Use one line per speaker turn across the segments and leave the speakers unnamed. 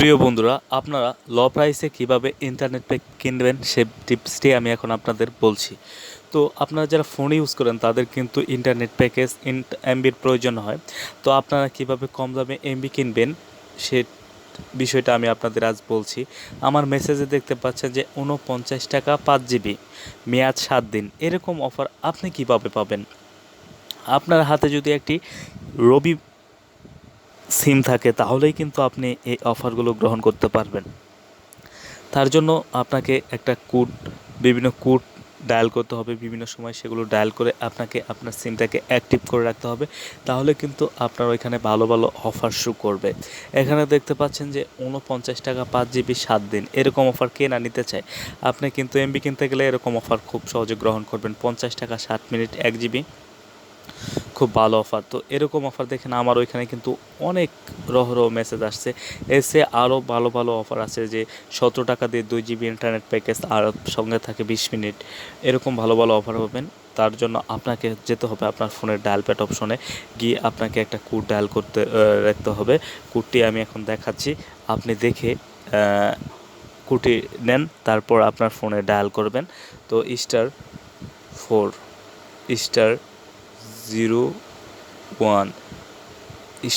প্রিয় বন্ধুরা, আপনারা ল প্রাইসে কীভাবে ইন্টারনেট প্যাক কিনবেন সে টিপসটি আমি এখন আপনাদের বলছি। তো আপনারা যারা ফোন ইউজ করেন, তাদের কিন্তু ইন্টারনেট প্যাকেজ ইন এমবির প্রয়োজন হয়। তো আপনারা কীভাবে কম দামে এমবি কিনবেন, সে বিষয়টা আমি আপনাদের আজ বলছি। আমার মেসেজে দেখতে পাচ্ছেন যে উনপঞ্চাশ টাকা পাঁচ জিবি মেয়াদ সাত দিন। এরকম অফার আপনি কীভাবে পাবেন? আপনার হাতে যদি একটি রবি সিম থাকে, তাহলেই কিন্তু আপনি এই অফারগুলো গ্রহণ করতে পারবেন। তার জন্য আপনাকে একটা কোড, বিভিন্ন কোড ডায়াল করতে হবে, বিভিন্ন সময় সেগুলো ডায়াল করে আপনাকে আপনার সিমটাকে অ্যাক্টিভ করে রাখতে হবে, তাহলে কিন্তু আপনার ওইখানে ভালো ভালো অফার শু করবে। এখানে দেখতে পাচ্ছেন যে উনপঞ্চাশ টাকা পাঁচ জিবি সাত দিন, এরকম অফার কে না নিতে চায়? আপনি কিন্তু এমবি কিনতে গেলে এরকম অফার খুব সহজে গ্রহণ করবেন, পঞ্চাশ টাকা ষাট মিনিট এক জিবি। খুব ভালো অফার তো এরকম অফার দেখেন আমার ওইখানে কিন্তু অনেক রহরহ মেসেজ আসছে। এসে আরও ভালো ভালো অফার আছে যে সতেরো টাকা দিয়ে দুই জিবি ইন্টারনেট প্যাকেজ আর সঙ্গে থাকে বিশ মিনিট। এরকম ভালো ভালো অফার পাবেন। তার জন্য আপনাকে যেতে হবে আপনার ফোনের ডায়াল প্যাড অপশনে গিয়ে আপনাকে একটা কোড ডায়াল করতে রাখতে হবে। কোডটি আমি এখন দেখাচ্ছি। আপনি দেখে কোডটি নেন, তারপর আপনার ফোনে ডায়াল করবেন। তো star four star zero one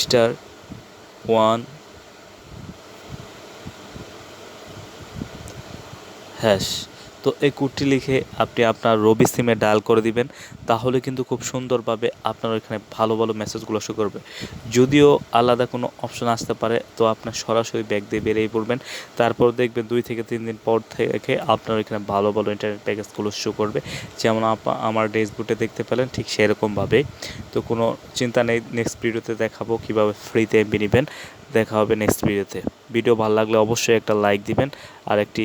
star one. Hash. তো এই কোডটি লিখে আপনি আপনার রবি সিমে ডায়াল করে দিবেন, তাহলে কিন্তু খুব সুন্দরভাবে আপনার ওইখানে ভালো ভালো মেসেজগুলো শো করবে। যদিও আলাদা কোনো অপশন আসতে পারে, তো আপনার সরাসরি ব্যাগ দিয়ে বেরিয়ে পড়বেন। তারপর দেখবেন দুই থেকে তিন দিন পর থেকে আপনার ওইখানে ভালো ভালো ইন্টারনেট প্যাকেজগুলো শো করবে। যেমন আমার ডেসবুটে দেখতে পেলেন, ঠিক সেরকমভাবে তো কোনো চিন্তা নেই নেক্সট ভিডিওতে দেখাবো কীভাবে ফ্রিতে এমবি নেবেন। দেখা হবে নেক্সট ভিডিওতে ভিডিও ভালো লাগলে অবশ্যই একটা লাইক দিবেন, আর একটি